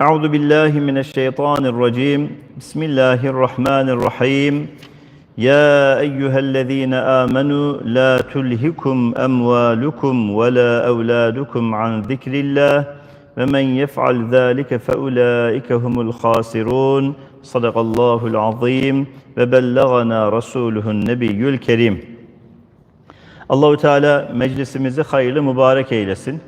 Euzu billahi mineşşeytanirracim. Bismillahirrahmanirrahim. Ya eyyühellezine amenu la tulhikum emvalukum ve la evladukum an zikrillah ve men yef'al zalike fe ulaike humul hasirun. Sadakallahul azim ve bellagana rasuluhun nebiyyül kerim. Allahu Teala meclisimizi hayırlı mübarek eylesin.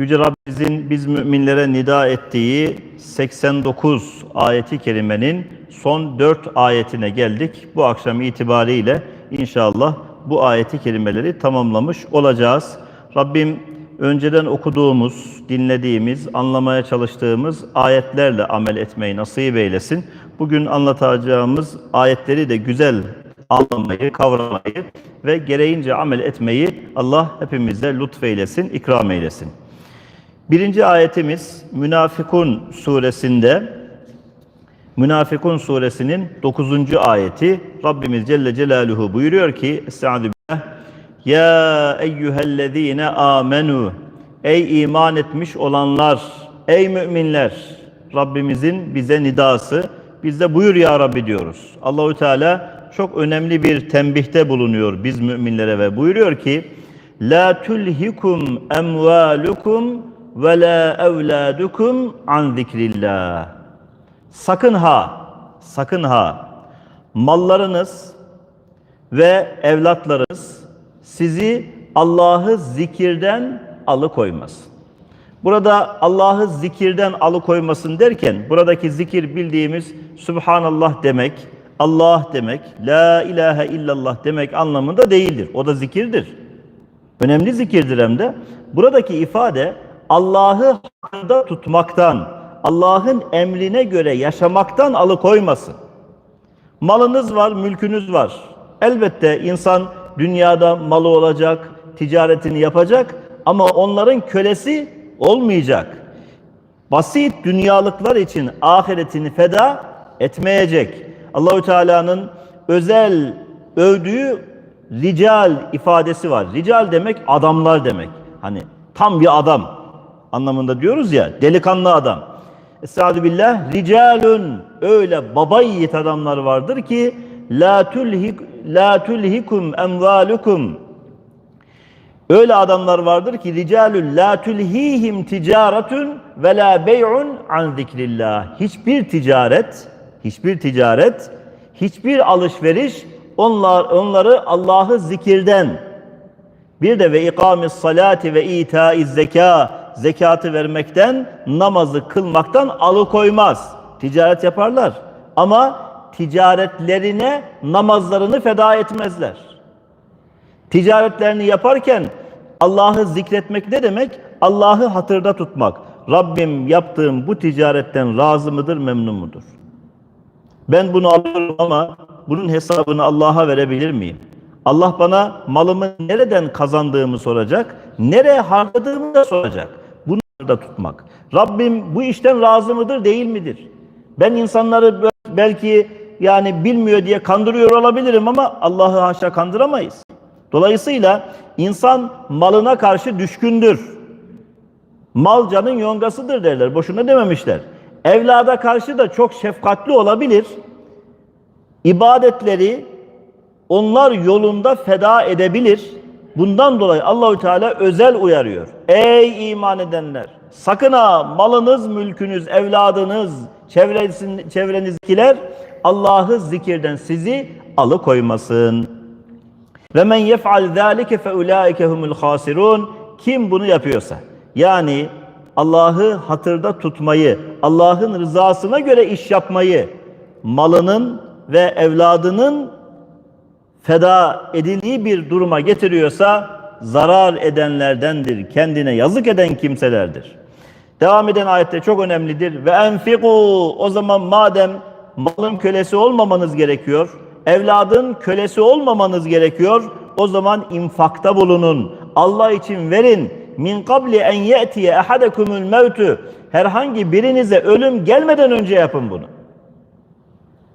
Yüce Rabbimizin biz müminlere nida ettiği 89 ayeti kerimenin son 4 ayetine geldik. Bu akşam itibariyle inşallah bu ayeti kerimeleri tamamlamış olacağız. Rabbim önceden okuduğumuz, dinlediğimiz, anlamaya çalıştığımız ayetlerle amel etmeyi nasip eylesin. Bugün anlatacağımız ayetleri de güzel anlamayı, kavramayı ve gereğince amel etmeyi Allah hepimize lütfeylesin, ikram eylesin. Birinci ayetimiz Münafikun suresinde Münafikun suresinin 9. ayeti Rabbimiz Celle Celaluhu buyuruyor ki Estaizu billah Ya eyyühellezine amenu Ey iman etmiş olanlar, ey müminler Rabbimizin bize nidası biz de buyur ya Rabbi diyoruz. Allahü Teala çok önemli bir tembihte bulunuyor biz müminlere ve buyuruyor ki La tulhikum emvalukum ve la evladukum an zikrillah. Sakın ha, sakın ha mallarınız ve evlatlarınız sizi Allah'ı zikirden alıkoymasın. Burada Allah'ı zikirden alıkoymasın derken buradaki zikir bildiğimiz Subhanallah demek, Allah demek, La ilahe illallah demek anlamında değildir. O da zikirdir. Önemli zikirdir hem de. Buradaki ifade Allah'ı hakkında tutmaktan, Allah'ın emrine göre yaşamaktan alıkoymasın. Malınız var, mülkünüz var. Elbette insan dünyada malı olacak, ticaretini yapacak ama onların kölesi olmayacak. Basit dünyalıklar için ahiretini feda etmeyecek. Allahü Teala'nın özel övdüğü rical ifadesi var. Rical demek adamlar demek. Hani tam bir adam anlamında diyoruz ya delikanlı adam. Estaizu billah ricalun öyle baba yiğit adamlar vardır ki la tulhik la tulhikum emvalukum Öyle adamlar vardır ki ricalun la tulhihim ticaretun ve la bey'un an zikrillah. Hiçbir ticaret, hiçbir ticaret, hiçbir alışveriş onlar onları Allah'ı zikirden bir de ve ikamis salati ve itaiz zeka zekatı vermekten, namazı kılmaktan alıkoymaz. Ticaret yaparlar ama ticaretlerine namazlarını feda etmezler. Ticaretlerini yaparken Allah'ı zikretmek ne demek? Allah'ı hatırda tutmak. Rabbim yaptığım bu ticaretten razı mıdır, memnun mudur? Ben bunu alıyorum ama bunun hesabını Allah'a verebilir miyim? Allah bana malımı nereden kazandığımı soracak, nereye harcadığımı da soracak. Da tutmak. Rabbim bu işten razı mıdır, değil midir? Ben insanları belki yani bilmiyor diye kandırıyor olabilirim ama Allah'ı haşa kandıramayız. Dolayısıyla insan malına karşı düşkündür. Mal canın yongasıdır derler. Boşuna dememişler. Evlada karşı da çok şefkatli olabilir. İbadetleri onlar yolunda feda edebilir. Bundan dolayı Allahü Teala özel uyarıyor. Ey iman edenler! Sakın ha malınız, mülkünüz, evladınız, çevrenizdekiler Allah'ı zikirden sizi alıkoymasın. Ve men yef'al zalike fe ulaike humul hasirun. Kim bunu yapıyorsa yani Allah'ı hatırda tutmayı, Allah'ın rızasına göre iş yapmayı, malının ve evladının feda edildiği bir duruma getiriyorsa zarar edenlerdendir. Kendine yazık eden kimselerdir. Devam eden ayette çok önemlidir. Ve enfiku o zaman madem malın kölesi olmamanız gerekiyor, evladın kölesi olmamanız gerekiyor, o zaman infakta bulunun. Allah için verin. Min kabli en ye'tiye ahadekumul mevtu. Herhangi birinize ölüm gelmeden önce yapın bunu.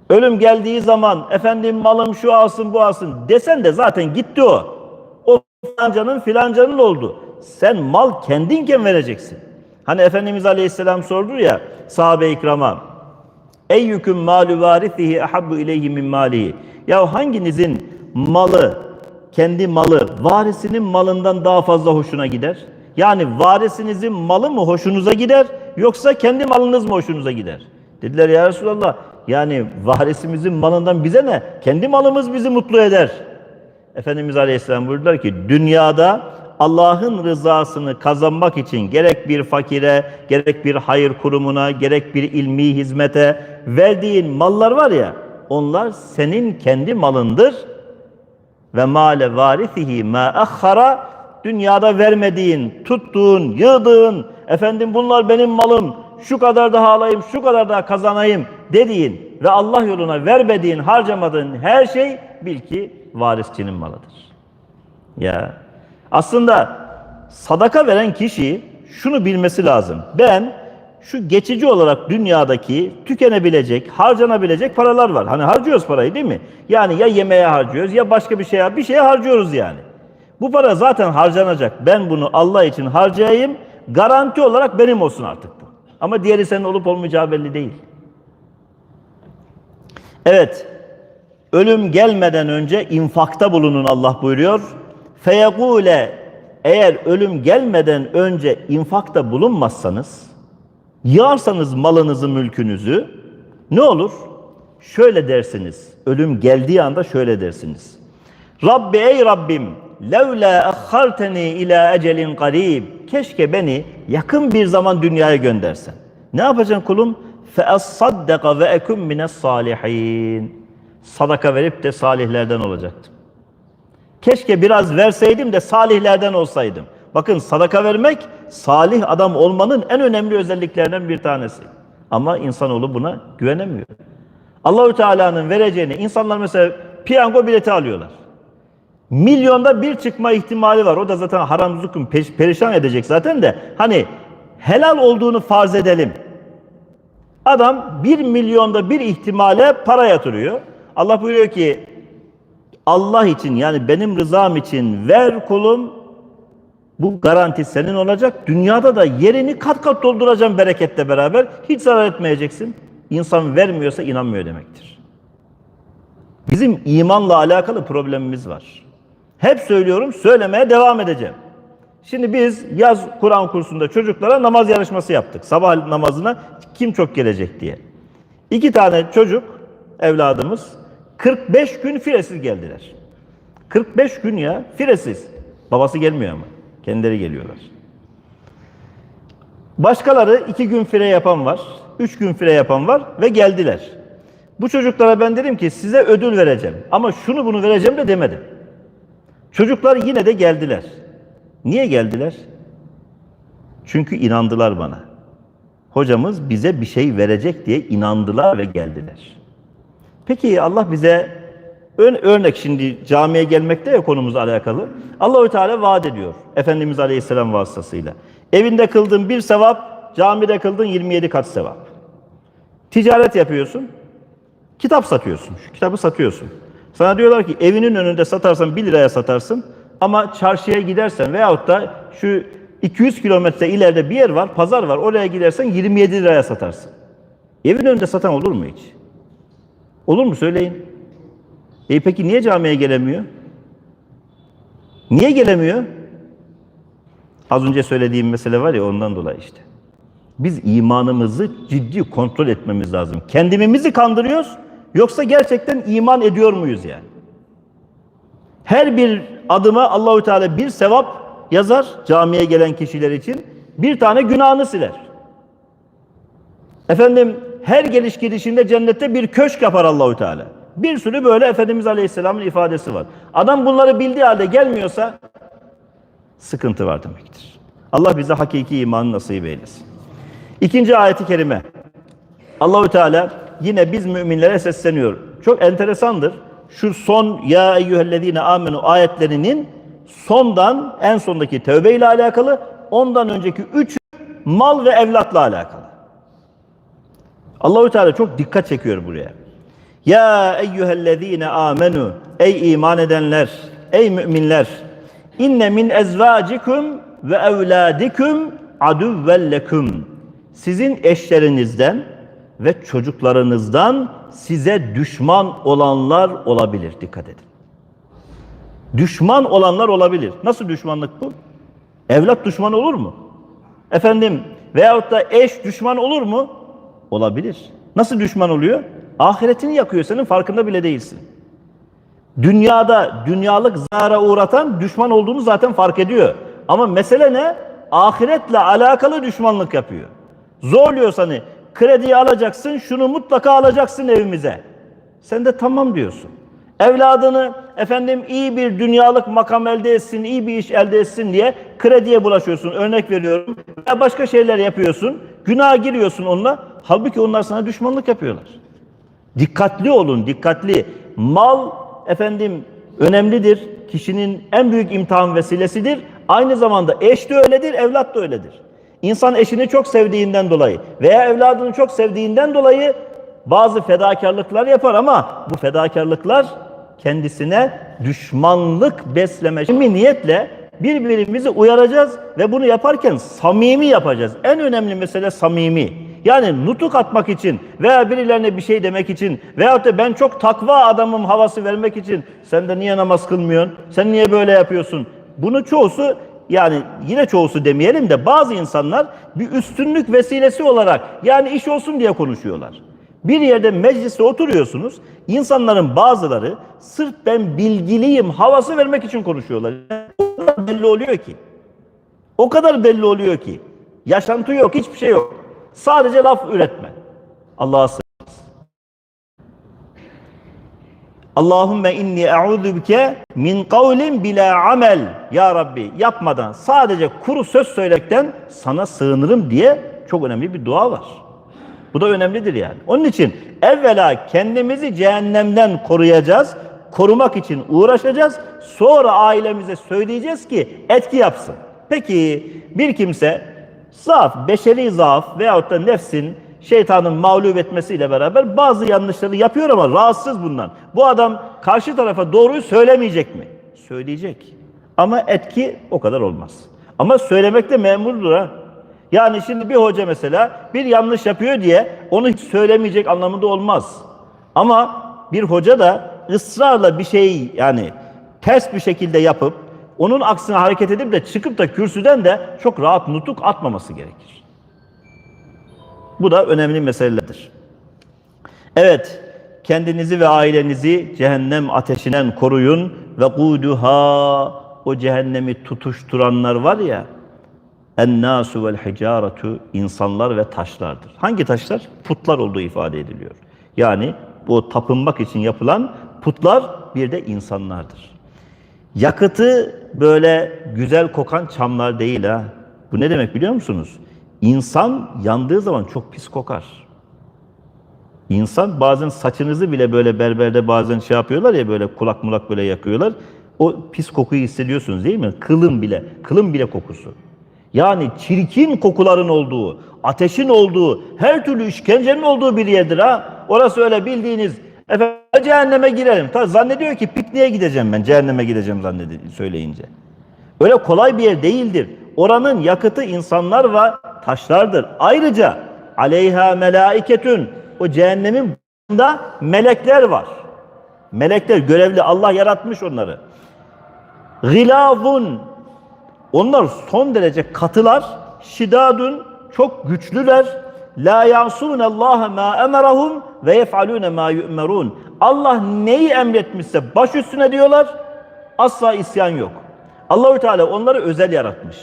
Ölüm geldiği zaman efendim malım şu alsın bu alsın desen de zaten gitti o. O filancanın filancanın oldu. Sen mal kendinken vereceksin. Hani Efendimiz Aleyhisselam sordu ya sahabe-i ikrama Eyyüküm malu varithihi ahabbu ileyhi min malihi. Ya hanginizin malı, kendi malı, varisinin malından daha fazla hoşuna gider? Yani varisinizin malı mı hoşunuza gider yoksa kendi malınız mı hoşunuza gider? Dediler ya Resulallah yani varisimizin malından bize ne? Kendi malımız bizi mutlu eder. Efendimiz Aleyhisselam buyurdular ki dünyada Allah'ın rızasını kazanmak için gerek bir fakire, gerek bir hayır kurumuna, gerek bir ilmi hizmete verdiğin mallar var ya onlar senin kendi malındır ve male varisihi ma ahhara dünyada vermediğin, tuttuğun, yığdığın, efendim bunlar benim malım, şu kadar daha alayım, şu kadar daha kazanayım dediğin ve Allah yoluna vermediğin, harcamadığın her şey bil ki varisçinin malıdır. Ya aslında sadaka veren kişi şunu bilmesi lazım. Ben şu geçici olarak dünyadaki tükenebilecek, harcanabilecek paralar var. Hani harcıyoruz parayı değil mi? Yani ya yemeğe harcıyoruz ya başka bir şeye, bir şeye harcıyoruz yani. Bu para zaten harcanacak. Ben bunu Allah için harcayayım. Garanti olarak benim olsun artık bu. Ama diğeri senin olup olmayacağı belli değil. Evet. Ölüm gelmeden önce infakta bulunun Allah buyuruyor. Feyekule eğer ölüm gelmeden önce infakta bulunmazsanız, yağarsanız malınızı, mülkünüzü ne olur? Şöyle dersiniz. Ölüm geldiği anda şöyle dersiniz. Rabbi ey Rabbim levla akharteni ila ecelin qarib. Keşke beni yakın bir zaman dünyaya göndersen. Ne yapacaksın kulum? Fe as-saddaka ve ekun mines salihin. Sadaka verip de salihlerden olacaktım. Keşke biraz verseydim de salihlerden olsaydım. Bakın sadaka vermek salih adam olmanın en önemli özelliklerinden bir tanesi. Ama insanoğlu buna güvenemiyor. Allahü Teala'nın vereceğini insanlar mesela piyango bileti alıyorlar. Milyonda bir çıkma ihtimali var. O da zaten haram zukun perişan edecek zaten de. Hani helal olduğunu farz edelim. Adam bir milyonda bir ihtimale para yatırıyor. Allah buyuruyor ki Allah için yani benim rızam için ver kulum bu garanti senin olacak. Dünyada da yerini kat kat dolduracağım bereketle beraber. Hiç zarar etmeyeceksin. İnsan vermiyorsa inanmıyor demektir. Bizim imanla alakalı problemimiz var. Hep söylüyorum, söylemeye devam edeceğim. Şimdi biz yaz Kur'an kursunda çocuklara namaz yarışması yaptık. Sabah namazına kim çok gelecek diye. İki tane çocuk, evladımız 45 gün firesiz geldiler. 45 gün ya firesiz. Babası gelmiyor ama. Kendileri geliyorlar. Başkaları iki gün fire yapan var. Üç gün fire yapan var ve geldiler. Bu çocuklara ben dedim ki size ödül vereceğim. Ama şunu bunu vereceğim de demedim. Çocuklar yine de geldiler. Niye geldiler? Çünkü inandılar bana. Hocamız bize bir şey verecek diye inandılar ve geldiler. Peki Allah bize ön örnek şimdi camiye gelmekte ya konumuzla alakalı. Allahü Teala vaat ediyor Efendimiz Aleyhisselam vasıtasıyla. Evinde kıldığın bir sevap, camide kıldığın 27 kat sevap. Ticaret yapıyorsun, kitap satıyorsun. Şu kitabı satıyorsun. Sana diyorlar ki evinin önünde satarsan 1 liraya satarsın ama çarşıya gidersen veyahut da şu 200 kilometre ileride bir yer var, pazar var. Oraya gidersen 27 liraya satarsın. Evin önünde satan olur mu hiç? Olur mu söyleyin? E peki niye camiye gelemiyor? Niye gelemiyor? Az önce söylediğim mesele var ya ondan dolayı işte. Biz imanımızı ciddi kontrol etmemiz lazım. Kendimizi kandırıyoruz yoksa gerçekten iman ediyor muyuz yani? Her bir adıma Allahü Teala bir sevap yazar camiye gelen kişiler için. Bir tane günahını siler. Efendim her geliş gidişinde cennette bir köşk yapar Allahü Teala. Bir sürü böyle Efendimiz Aleyhisselam'ın ifadesi var. Adam bunları bildiği halde gelmiyorsa sıkıntı var demektir. Allah bize hakiki imanı nasip eylesin. İkinci ayeti kerime. Allahü Teala yine biz müminlere sesleniyor. Çok enteresandır. Şu son ya eyyühellezine amenu ayetlerinin sondan en sondaki tövbe ile alakalı, ondan önceki üç mal ve evlatla alakalı. Allahü Teala çok dikkat çekiyor buraya. Ya eyyühellezine amenu ey iman edenler, ey müminler inne min ezvacikum ve evladikum aduvven leküm. Sizin eşlerinizden ve çocuklarınızdan size düşman olanlar olabilir. Dikkat edin. Düşman olanlar olabilir. Nasıl düşmanlık bu? Evlat düşman olur mu? Efendim veyahut da eş düşman olur mu? Olabilir. Nasıl düşman oluyor? Ahiretini yakıyor senin farkında bile değilsin. Dünyada dünyalık zarara uğratan düşman olduğunu zaten fark ediyor. Ama mesele ne? Ahiretle alakalı düşmanlık yapıyor. Zorluyor seni. Krediyi alacaksın, şunu mutlaka alacaksın evimize. Sen de tamam diyorsun. Evladını efendim iyi bir dünyalık makam elde etsin, iyi bir iş elde etsin diye krediye bulaşıyorsun. Örnek veriyorum. Veya başka şeyler yapıyorsun. Günaha giriyorsun onunla. Halbuki onlar sana düşmanlık yapıyorlar. Dikkatli olun, dikkatli. Mal efendim önemlidir. Kişinin en büyük imtihan vesilesidir. Aynı zamanda eş de öyledir, evlat da öyledir. İnsan eşini çok sevdiğinden dolayı veya evladını çok sevdiğinden dolayı bazı fedakarlıklar yapar ama bu fedakarlıklar kendisine düşmanlık besleme bir niyetle birbirimizi uyaracağız ve bunu yaparken samimi yapacağız. En önemli mesele samimi. Yani nutuk atmak için veya birilerine bir şey demek için veyahut da ben çok takva adamım havası vermek için sen de niye namaz kılmıyorsun? Sen niye böyle yapıyorsun? Bunu çoğusu yani yine çoğusu demeyelim de bazı insanlar bir üstünlük vesilesi olarak yani iş olsun diye konuşuyorlar. Bir yerde mecliste oturuyorsunuz. insanların bazıları sırf ben bilgiliyim havası vermek için konuşuyorlar. O kadar belli oluyor ki. O kadar belli oluyor ki. Yaşantı yok, hiçbir şey yok. Sadece laf üretme. Allah'a Allahümme inni e'udhu bike min kavlin bila amel. Ya Rabbi yapmadan sadece kuru söz söylemekten sana sığınırım diye çok önemli bir dua var. Bu da önemlidir yani. Onun için evvela kendimizi cehennemden koruyacağız. Korumak için uğraşacağız. Sonra ailemize söyleyeceğiz ki etki yapsın. Peki bir kimse zaaf, beşeri zaaf veyahut da nefsin şeytanın mağlup etmesiyle beraber bazı yanlışları yapıyor ama rahatsız bundan. Bu adam karşı tarafa doğruyu söylemeyecek mi? Söyleyecek. Ama etki o kadar olmaz. Ama söylemekte memurdur ha. Yani şimdi bir hoca mesela bir yanlış yapıyor diye onu hiç söylemeyecek anlamında olmaz. Ama bir hoca da ısrarla bir şey yani ters bir şekilde yapıp onun aksine hareket edip de çıkıp da kürsüden de çok rahat nutuk atmaması gerekir. Bu da önemli meselelerdir. Evet, kendinizi ve ailenizi cehennem ateşinden koruyun ve kuduha o cehennemi tutuşturanlar var ya en-nasu vel hicaratu insanlar ve taşlardır. Hangi taşlar? Putlar olduğu ifade ediliyor. Yani bu tapınmak için yapılan putlar bir de insanlardır. Yakıtı böyle güzel kokan çamlar değil ha. Bu ne demek biliyor musunuz? İnsan yandığı zaman çok pis kokar. İnsan bazen saçınızı bile böyle berberde bazen şey yapıyorlar ya böyle kulak mulak böyle yakıyorlar. O pis kokuyu hissediyorsunuz değil mi? Kılın bile, kılın bile kokusu. Yani çirkin kokuların olduğu, ateşin olduğu, her türlü işkencenin olduğu bir yerdir ha. Orası öyle bildiğiniz efendim cehenneme girelim. Ta zannediyor ki pikniğe gideceğim ben. Cehenneme gideceğim zannediyor söyleyince. Öyle kolay bir yer değildir. Oranın yakıtı insanlar ve taşlardır. Ayrıca aleyha melaiketün o cehennemin da melekler var. Melekler görevli Allah yaratmış onları. Gılavun onlar son derece katılar. Şidadun çok güçlüler. La yasun Allah ma emerahum ve yef'alun ma yu'merun. Allah neyi emretmişse baş üstüne diyorlar. Asla isyan yok. Allahü Teala onları özel yaratmış.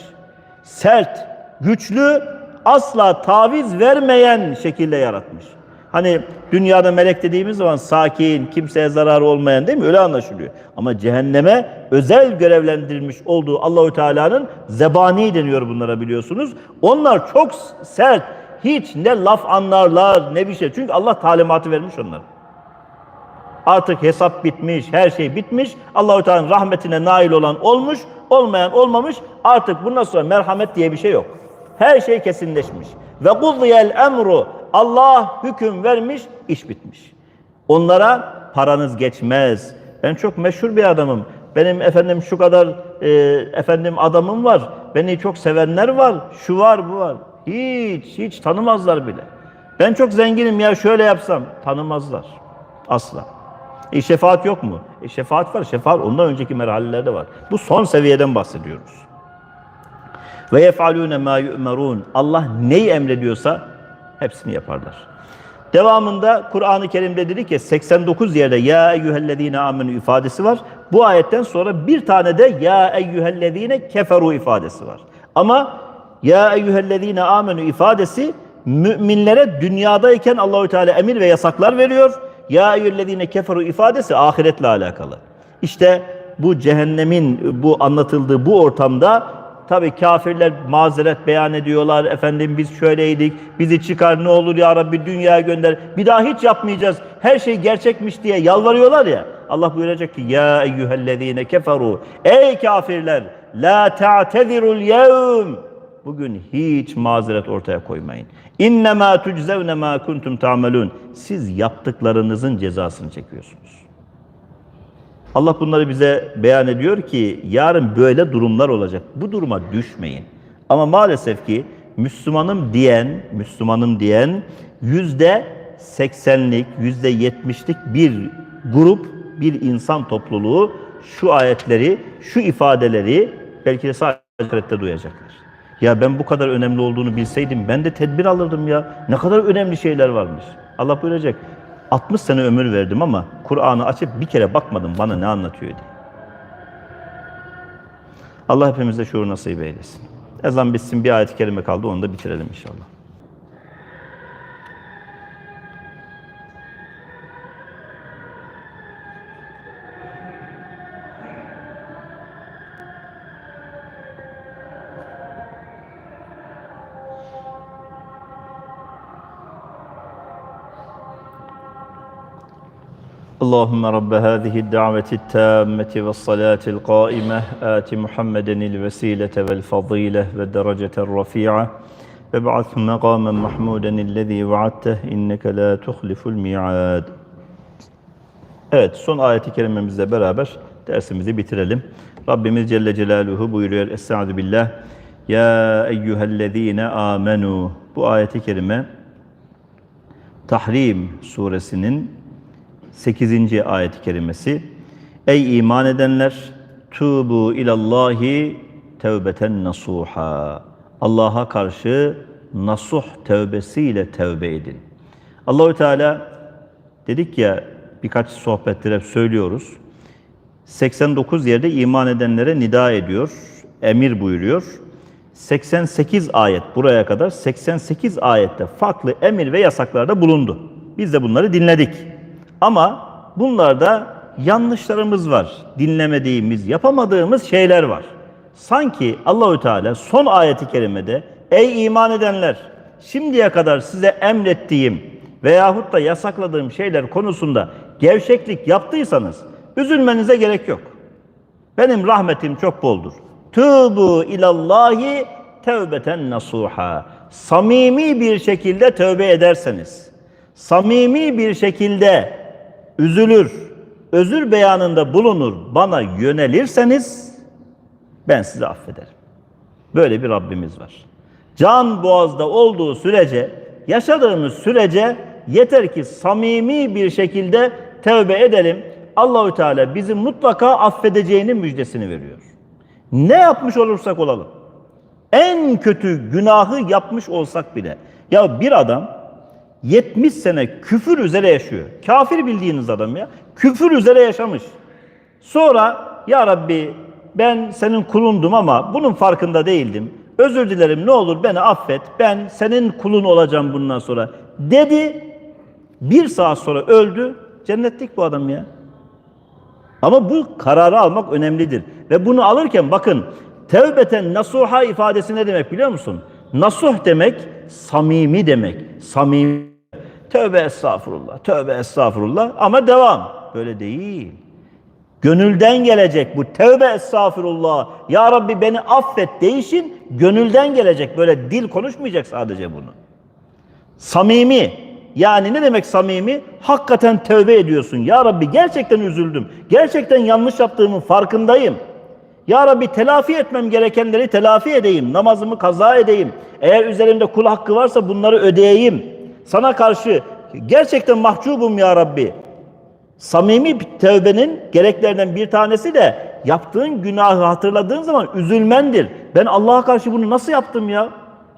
Sert, güçlü, asla taviz vermeyen şekilde yaratmış. Hani dünyada melek dediğimiz zaman sakin, kimseye zararı olmayan değil mi? Öyle anlaşılıyor. Ama cehenneme özel görevlendirilmiş olduğu Allahü Teala'nın zebani deniyor bunlara biliyorsunuz. Onlar çok sert. Hiç ne laf anlarlar ne bir şey. Çünkü Allah talimatı vermiş onlara. Artık hesap bitmiş, her şey bitmiş. Allahü Teala'nın rahmetine nail olan olmuş, olmayan olmamış. Artık bundan sonra merhamet diye bir şey yok. Her şey kesinleşmiş. Ve kuddiyel emru Allah hüküm vermiş, iş bitmiş. Onlara paranız geçmez. Ben çok meşhur bir adamım. Benim efendim şu kadar e, efendim adamım var. Beni çok sevenler var. Şu var, bu var. Hiç, hiç tanımazlar bile. Ben çok zenginim ya şöyle yapsam. Tanımazlar. Asla. E şefaat yok mu? E şefaat var. Şefaat ondan önceki merhalelerde var. Bu son seviyeden bahsediyoruz. Ve yef'alûne mâ yu'merûn. Allah neyi emrediyorsa hepsini yaparlar. Devamında Kur'an-ı Kerim'de dedik ya 89 yerde ya eyyühellezine amenü ifadesi var. Bu ayetten sonra bir tane de ya eyyühellezine keferu ifadesi var. Ama ya eyyühellezine amenü ifadesi müminlere dünyadayken Allahü Teala emir ve yasaklar veriyor. Ya eyyühellezine keferu ifadesi ahiretle alakalı. İşte bu cehennemin bu anlatıldığı bu ortamda Tabi kafirler mazeret beyan ediyorlar. Efendim biz şöyleydik. Bizi çıkar ne olur ya Rabbi dünyaya gönder. Bir daha hiç yapmayacağız. Her şey gerçekmiş diye yalvarıyorlar ya. Allah buyuracak ki ya eyyühellezine keferu. Ey kafirler la ta'tezirul yevm. Bugün hiç mazeret ortaya koymayın. İnnemâ tuczevne mâ kuntum ta'melûn. Siz yaptıklarınızın cezasını çekiyorsunuz. Allah bunları bize beyan ediyor ki yarın böyle durumlar olacak. Bu duruma düşmeyin. Ama maalesef ki Müslümanım diyen, Müslümanım diyen yüzde seksenlik, yüzde yetmişlik bir grup, bir insan topluluğu şu ayetleri, şu ifadeleri belki de sadece duyacaklar. Ya ben bu kadar önemli olduğunu bilseydim ben de tedbir alırdım ya. Ne kadar önemli şeyler varmış. Allah buyuracak. 60 sene ömür verdim ama Kur'an'ı açıp bir kere bakmadım bana ne anlatıyor diye. Allah hepimize şuur nasip eylesin. Ezan bitsin bir ayet-i kerime kaldı onu da bitirelim inşallah. اللهم رب هذه الدعوة التامة والصلاة القائمة آت محمدا الوسيلة والفضيلة والدرجة الرفيعة وابعثه مقاما محمودا الذي وعدته إنك لا تخلف الميعاد Evet son ayeti kerimemizle beraber dersimizi bitirelim. Rabbimiz Celle Celaluhu buyuruyor Estaizu billah Ya eyyühellezine amenu Bu ayeti kerime Tahrim suresinin 8. ayet-i kerimesi. Ey iman edenler tubu ilallahi tevbeten nasuha. Allah'a karşı nasuh tevbesiyle tevbe edin. Allahü Teala dedik ya birkaç sohbettir hep söylüyoruz. 89 yerde iman edenlere nida ediyor, emir buyuruyor. 88 ayet buraya kadar 88 ayette farklı emir ve yasaklarda bulundu. Biz de bunları dinledik. Ama bunlarda yanlışlarımız var. Dinlemediğimiz, yapamadığımız şeyler var. Sanki Allahü Teala son ayeti kerimede ey iman edenler şimdiye kadar size emrettiğim veyahut da yasakladığım şeyler konusunda gevşeklik yaptıysanız üzülmenize gerek yok. Benim rahmetim çok boldur. Tübu ilallahi tevbeten nasuha. Samimi bir şekilde tövbe ederseniz, samimi bir şekilde üzülür, özür beyanında bulunur, bana yönelirseniz ben sizi affederim. Böyle bir Rabbimiz var. Can boğazda olduğu sürece, yaşadığımız sürece yeter ki samimi bir şekilde tevbe edelim. Allahü Teala bizi mutlaka affedeceğinin müjdesini veriyor. Ne yapmış olursak olalım. En kötü günahı yapmış olsak bile. Ya bir adam 70 sene küfür üzere yaşıyor. Kafir bildiğiniz adam ya. Küfür üzere yaşamış. Sonra ya Rabbi ben senin kulundum ama bunun farkında değildim. Özür dilerim ne olur beni affet. Ben senin kulun olacağım bundan sonra. Dedi. Bir saat sonra öldü. Cennetlik bu adam ya. Ama bu kararı almak önemlidir. Ve bunu alırken bakın tevbeten nasuha ifadesi ne demek biliyor musun? Nasuh demek samimi demek. Samimi. Tövbe estağfurullah, tövbe estağfurullah ama devam. Böyle değil. Gönülden gelecek bu tövbe estağfurullah. Ya Rabbi beni affet değişin gönülden gelecek. Böyle dil konuşmayacak sadece bunu. Samimi. yani ne demek samimi? Hakikaten tövbe ediyorsun. Ya Rabbi gerçekten üzüldüm. Gerçekten yanlış yaptığımın farkındayım. Ya Rabbi telafi etmem gerekenleri telafi edeyim. Namazımı kaza edeyim. Eğer üzerimde kul hakkı varsa bunları ödeyeyim. Sana karşı gerçekten mahcubum ya Rabbi. Samimi tevbenin gereklerinden bir tanesi de yaptığın günahı hatırladığın zaman üzülmendir. Ben Allah'a karşı bunu nasıl yaptım ya?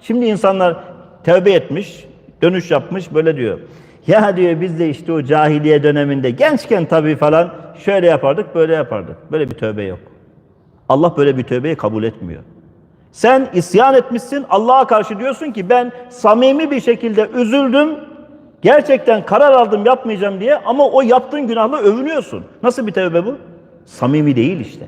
Şimdi insanlar tevbe etmiş, dönüş yapmış böyle diyor. Ya diyor biz de işte o cahiliye döneminde gençken tabii falan şöyle yapardık, böyle yapardık. Böyle bir tövbe yok. Allah böyle bir tövbeyi kabul etmiyor. Sen isyan etmişsin, Allah'a karşı diyorsun ki ben samimi bir şekilde üzüldüm, gerçekten karar aldım yapmayacağım diye ama o yaptığın günahla övünüyorsun. Nasıl bir tövbe bu? Samimi değil işte.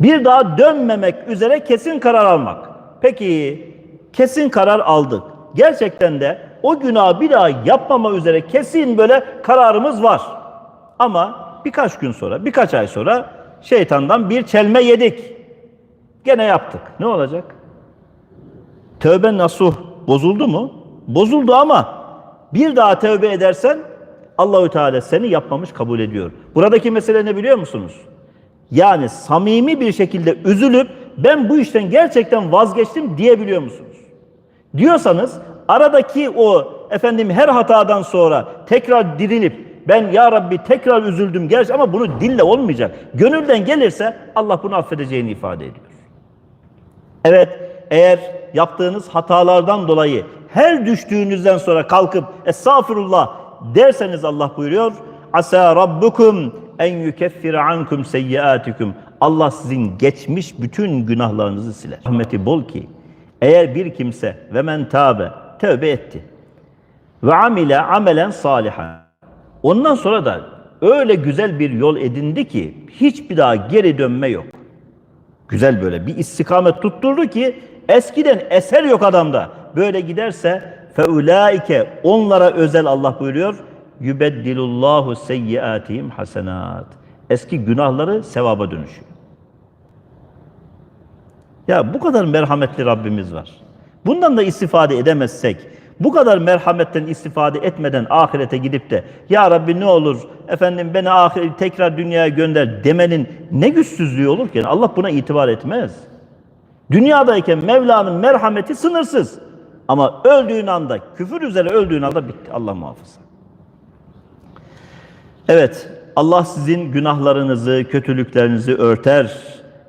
Bir daha dönmemek üzere kesin karar almak. Peki kesin karar aldık. Gerçekten de o günahı bir daha yapmama üzere kesin böyle kararımız var. Ama birkaç gün sonra, birkaç ay sonra şeytandan bir çelme yedik. Gene yaptık. Ne olacak? Tövbe nasuh bozuldu mu? Bozuldu ama bir daha tövbe edersen Allahü Teala seni yapmamış kabul ediyor. Buradaki mesele ne biliyor musunuz? Yani samimi bir şekilde üzülüp ben bu işten gerçekten vazgeçtim diyebiliyor musunuz? Diyorsanız aradaki o efendim her hatadan sonra tekrar dirilip ben ya Rabbi tekrar üzüldüm gerçi ama bunu dille olmayacak. Gönülden gelirse Allah bunu affedeceğini ifade ediyor. Evet eğer yaptığınız hatalardan dolayı her düştüğünüzden sonra kalkıp estağfurullah derseniz Allah buyuruyor. Asa rabbukum en yukeffire ankum seyyiatikum. Allah sizin geçmiş bütün günahlarınızı siler. Rahmeti bol ki eğer bir kimse ve men tabe tövbe etti ve amile amelen salihan. Ondan sonra da öyle güzel bir yol edindi ki hiçbir daha geri dönme yok. Güzel böyle bir istikamet tutturdu ki eskiden eser yok adamda. Böyle giderse feulaike onlara özel Allah buyuruyor. Yubeddilullahu seyyiatihim hasenat. Eski günahları sevaba dönüşüyor. Ya bu kadar merhametli Rabbimiz var. Bundan da istifade edemezsek, bu kadar merhametten istifade etmeden ahirete gidip de ya Rabbi ne olur efendim beni ahir, tekrar dünyaya gönder demenin ne güçsüzlüğü olur ki? Allah buna itibar etmez. Dünyadayken Mevla'nın merhameti sınırsız. Ama öldüğün anda, küfür üzere öldüğün anda bitti. Allah muhafaza. Evet, Allah sizin günahlarınızı, kötülüklerinizi örter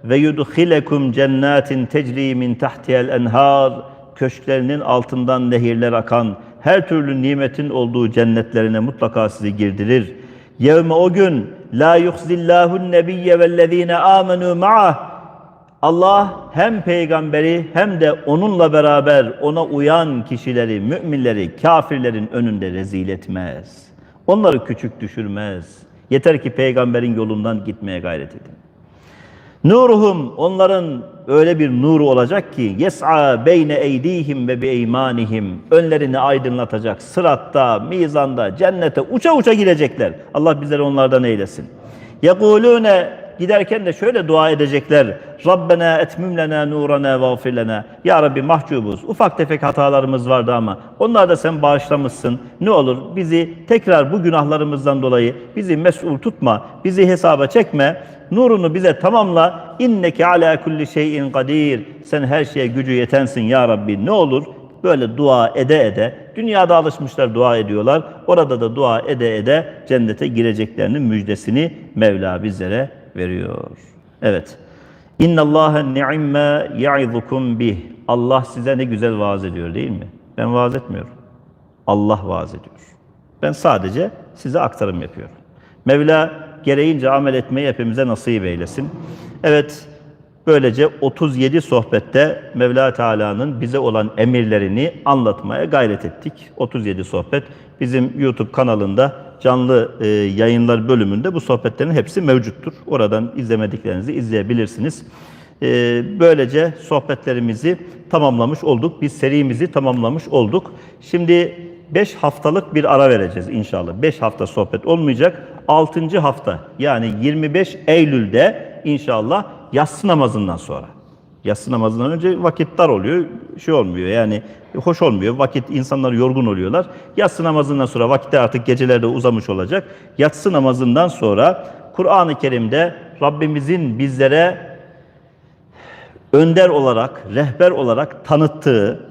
ve yudhilekum cennetin tecri min tahtiha'l enhar köşklerinin altından nehirler akan her türlü nimetin olduğu cennetlerine mutlaka sizi girdirir. Yevme o gün la yuhzillahu nebiyye vellezine amenu ma'ah Allah hem peygamberi hem de onunla beraber ona uyan kişileri, müminleri kafirlerin önünde rezil etmez. Onları küçük düşürmez. Yeter ki peygamberin yolundan gitmeye gayret edin. Nuruhum onların öyle bir nuru olacak ki yes'a beyne eydihim ve beymanihim önlerini aydınlatacak sıratta, mizanda, cennete uça uça gidecekler. Allah bizleri onlardan eylesin. Yekulune giderken de şöyle dua edecekler. Rabbena etmim lena nurana ve lena. Ya Rabbi mahcubuz. Ufak tefek hatalarımız vardı ama onlar da sen bağışlamışsın. Ne olur bizi tekrar bu günahlarımızdan dolayı bizi mesul tutma. Bizi hesaba çekme. Nurunu bize tamamla. İnneke ala kulli şeyin kadir. Sen her şeye gücü yetensin ya Rabbi. Ne olur böyle dua ede ede dünyada alışmışlar dua ediyorlar. Orada da dua ede ede cennete gireceklerinin müjdesini Mevla bizlere veriyor. Evet. İnna Allah ni'me ya'izukum bih. Allah size ne güzel vaaz ediyor değil mi? Ben vaaz etmiyorum. Allah vaaz ediyor. Ben sadece size aktarım yapıyorum. Mevla gereğince amel etmeyi hepimize nasip eylesin. Evet, böylece 37 sohbette Mevla Teala'nın bize olan emirlerini anlatmaya gayret ettik. 37 sohbet bizim YouTube kanalında canlı e, yayınlar bölümünde bu sohbetlerin hepsi mevcuttur. Oradan izlemediklerinizi izleyebilirsiniz. E, böylece sohbetlerimizi tamamlamış olduk. Biz serimizi tamamlamış olduk. Şimdi 5 haftalık bir ara vereceğiz inşallah. 5 hafta sohbet olmayacak. 6. hafta yani 25 Eylül'de inşallah yatsı namazından sonra. Yatsı namazından önce vakit dar oluyor, şey olmuyor yani hoş olmuyor. Vakit insanlar yorgun oluyorlar. Yatsı namazından sonra vakit de artık gecelerde uzamış olacak. Yatsı namazından sonra Kur'an-ı Kerim'de Rabbimizin bizlere önder olarak, rehber olarak tanıttığı,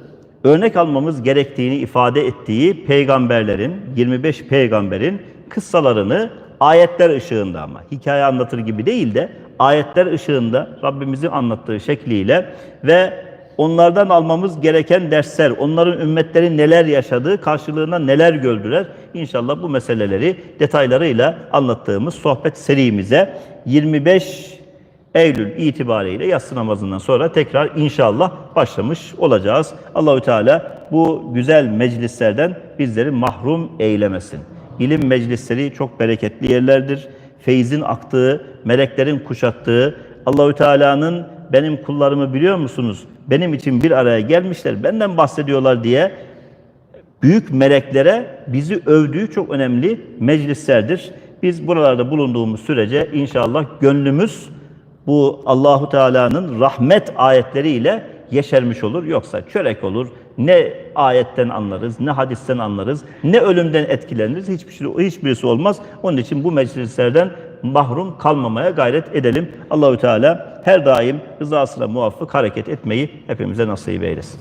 örnek almamız gerektiğini ifade ettiği peygamberlerin, 25 peygamberin kıssalarını ayetler ışığında ama hikaye anlatır gibi değil de ayetler ışığında Rabbimizin anlattığı şekliyle ve onlardan almamız gereken dersler, onların ümmetleri neler yaşadığı, karşılığında neler gördüler. İnşallah bu meseleleri detaylarıyla anlattığımız sohbet serimize 25 Eylül itibariyle yatsı namazından sonra tekrar inşallah başlamış olacağız. Allahü Teala bu güzel meclislerden bizleri mahrum eylemesin. İlim meclisleri çok bereketli yerlerdir. Feyzin aktığı, meleklerin kuşattığı, Allahü Teala'nın benim kullarımı biliyor musunuz? Benim için bir araya gelmişler, benden bahsediyorlar diye büyük meleklere bizi övdüğü çok önemli meclislerdir. Biz buralarda bulunduğumuz sürece inşallah gönlümüz bu Allahu Teala'nın rahmet ayetleriyle yeşermiş olur. Yoksa çörek olur. Ne ayetten anlarız, ne hadisten anlarız, ne ölümden etkileniriz. Hiçbir şey, hiçbirisi olmaz. Onun için bu meclislerden mahrum kalmamaya gayret edelim. Allahü Teala her daim rızasına muvaffak hareket etmeyi hepimize nasip eylesin.